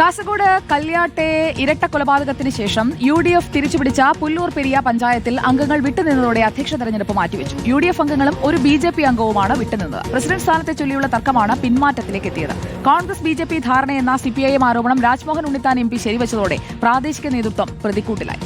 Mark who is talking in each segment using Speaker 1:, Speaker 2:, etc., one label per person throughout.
Speaker 1: കാസർഗോഡ് കല്യാട്ടെ ഇരട്ട കൊലപാതകത്തിന് ശേഷം യു ഡി എഫ് തിരിച്ചുപിടിച്ച പുല്ലൂർ പെരിയ പഞ്ചായത്തിൽ അംഗങ്ങൾ വിട്ടുനിന്നതോടെ അധ്യക്ഷ തെരഞ്ഞെടുപ്പ് മാറ്റിവെച്ചു. യു ഡി എഫ് അംഗങ്ങളും ഒരു ബി ജെ പി അംഗവുമാണ് വിട്ടുനിന്നത്. പ്രസിഡന്റ് സ്ഥാനത്തെ ചൊല്ലിയുള്ള തർക്കമാണ് പിന്മാറ്റത്തിലേക്ക് എത്തിയത്. കോൺഗ്രസ് ബി ജെ പി ധാരണയെന്ന സിപിഐഎം ആരോപണം രാജ്മോഹൻ ഉണ്ണിത്താൻ എം പി ശരിവച്ചതോടെ പ്രാദേശിക നേതൃത്വം പ്രതിക്കൂട്ടിലായി.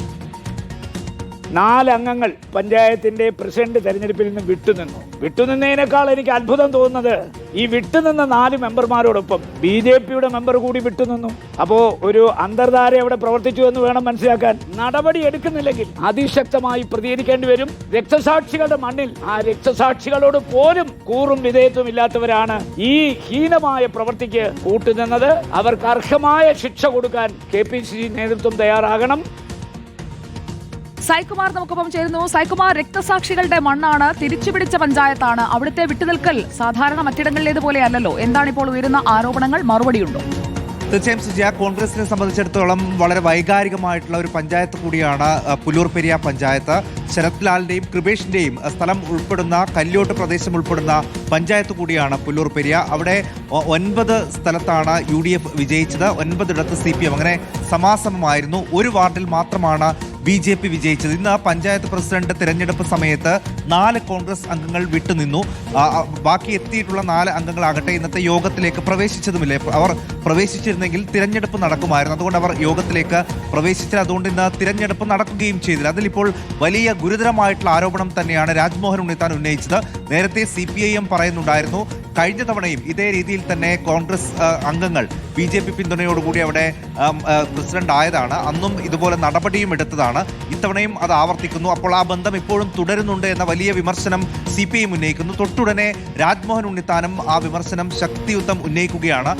Speaker 2: നാല് അംഗങ്ങൾ പഞ്ചായത്തിന്റെ പ്രസിഡന്റ് തെരഞ്ഞെടുപ്പിൽ നിന്ന് വിട്ടുനിന്നു. വിട്ടുനിന്നതിനേക്കാൾ എനിക്ക് അത്ഭുതം തോന്നുന്നത് ഈ വിട്ടുനിന്ന നാല് മെമ്പർമാരോടൊപ്പം ബി ജെ പിയുടെ മെമ്പർ കൂടി വിട്ടുനിന്നു. അപ്പോ ഒരു അന്തർധാര അവിടെ പ്രവർത്തിച്ചു എന്ന് വേണം മനസ്സിലാക്കാൻ. നടപടി എടുക്കുന്നില്ലെങ്കിൽ അതിശക്തമായി പ്രതികരിക്കേണ്ടി വരും. രക്തസാക്ഷികളുടെ മണ്ണിൽ ആ രക്തസാക്ഷികളോട് പോലും കൂറും വിധേയത്വം ഇല്ലാത്തവരാണ് ഈ ഹീനമായ പ്രവൃത്തിക്ക് കൂട്ടുനിന്നത്. അവർക്ക് അർഹമായ ശിക്ഷ കൊടുക്കാൻ കെ പി സി സി നേതൃത്വം തയ്യാറാകണം.
Speaker 1: സായ്കുമാർ നമുക്കൊപ്പം ചേരുന്നു. സായ്കുമാർ രക്തസാക്ഷികളുടെ മണ്ണാണ്. തിരിച്ചുപിടിച്ച പഞ്ചായത്താണ്. അവിടുത്തെ വിട്ടുനിൽക്കൽ സാധാരണ മറ്റിടങ്ങളിലേതുപോലെയല്ലോ എന്താണ് ഇപ്പോൾ ഉയരുന്ന ആരോപണങ്ങൾ? മറുപടിയുണ്ടോ?
Speaker 3: തീർച്ചയായും സുജിയ കോൺഗ്രസിനെ സംബന്ധിച്ചിടത്തോളം വളരെ വൈകാരികമായിട്ടുള്ള ഒരു പഞ്ചായത്ത് കൂടിയാണ് പുലൂർ പെരിയ പഞ്ചായത്ത്. ശരത് ലാലിന്റെയും കൃപേഷിന്റെയും സ്ഥലം ഉൾപ്പെടുന്ന കല്യോട്ട് പ്രദേശം ഉൾപ്പെടുന്ന പഞ്ചായത്ത് കൂടിയാണ് പുല്ലൂർ പെരിയ അവിടെ ഒൻപത് സ്ഥലത്താണ് യു ഡി എഫ് വിജയിച്ചത്. ഒൻപതിടത്ത് സി പി എം. അങ്ങനെ സമാസമമായിരുന്നു. ഒരു വാർഡിൽ മാത്രമാണ് ബി ജെ പി വിജയിച്ചത്. ഇന്ന് പഞ്ചായത്ത് പ്രസിഡന്റ് തിരഞ്ഞെടുപ്പ് സമയത്ത് നാല് കോൺഗ്രസ് അംഗങ്ങൾ വിട്ടുനിന്നു. ആ, ആ, ബാക്കി എത്തിയിട്ടുള്ള നാല് അംഗങ്ങളാകട്ടെ ഇന്നത്തെ യോഗത്തിലേക്ക് പ്രവേശിച്ചതുമില്ല? അവർ പ്രവേശിച്ചിരുന്നെങ്കിൽ തിരഞ്ഞെടുപ്പ് നടക്കുമായിരുന്നു. അതുകൊണ്ട് അവർ യോഗത്തിലേക്ക് പ്രവേശിച്ചില്ല. അതുകൊണ്ട് ഇന്ന് തിരഞ്ഞെടുപ്പ് നടക്കുകയും ചെയ്തില്ല. അതിലിപ്പോൾ വലിയ ഗുരുതരമായിട്ടുള്ള ആരോപണം തന്നെയാണ് രാജ്മോഹൻ ഉണ്ണിത്താൻ ഉന്നയിച്ചത്. നേരത്തെ സി പി ഐ എം പറയുന്നുണ്ടായിരുന്നു കഴിഞ്ഞ തവണയും ഇതേ രീതിയിൽ തന്നെ കോൺഗ്രസ് അംഗങ്ങൾ ബി ജെ പി പിന്തുണയോടുകൂടി അവിടെ പ്രസിഡന്റ് ആയതാണ് അന്നും ഇതുപോലെ നടപടിയും എടുത്തതാണ്. ഇത്തവണയും അത് ആവർത്തിക്കുന്നു. അപ്പോൾ ആ ബന്ധം ഇപ്പോഴും തുടരുന്നുണ്ട് എന്ന വലിയ വിമർശനം സി പി ഐ ഉന്നയിക്കുന്നു. തൊട്ടുടനെ രാജ്മോഹൻ ഉണ്ണിത്താനും ആ വിമർശനം ശക്തിയുദ്ധം ഉന്നയിക്കുകയാണ്.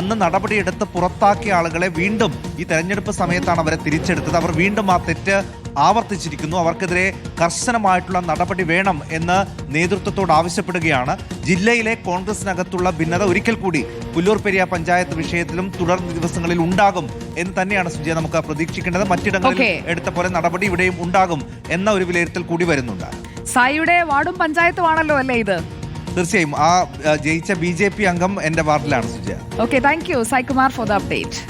Speaker 3: അന്ന് നടപടിയെടുത്ത് പുറത്താക്കിയ ആളുകളെ വീണ്ടും ഈ തെരഞ്ഞെടുപ്പ് സമയത്താണ് അവരെ തിരിച്ചെടുത്തത്. അവർ വീണ്ടും ആ തെറ്റ് ആവർത്തിച്ചിരിക്കുന്നു. അവർക്കെതിരെ കർശനമായിട്ടുള്ള നടപടി വേണം എന്ന് നേതൃത്വത്തോട് ആവശ്യപ്പെടുകയാണ്. ജില്ലയിലെ കോൺഗ്രസിനകത്തുള്ള ഭിന്നത ഒരിക്കൽ കൂടി പുല്ലൂർ പെരിയ പഞ്ചായത്ത് വിഷയത്തിലും തുടർ ദിവസങ്ങളിൽ ഉണ്ടാകും എന്ന് തന്നെയാണ് സുജയ നമുക്ക് പ്രതീക്ഷിക്കേണ്ടത്. മറ്റിടങ്ങളിൽ എടുത്ത പോലെ നടപടി ഇവിടെയും ഉണ്ടാകും എന്ന ഒരു വിലയിരുത്തൽ കൂടി വരുന്നുണ്ട്.
Speaker 1: സായിയുടെ വാർഡും പഞ്ചായത്തുമാണല്ലോ അല്ലേ ഇത്?
Speaker 3: തീർച്ചയായും. ആ ജയിച്ച ബി ജെ പി അംഗം എന്റെ വാർഡിലാണ് Sujaya.
Speaker 1: Okay thank you. Saikumar for the update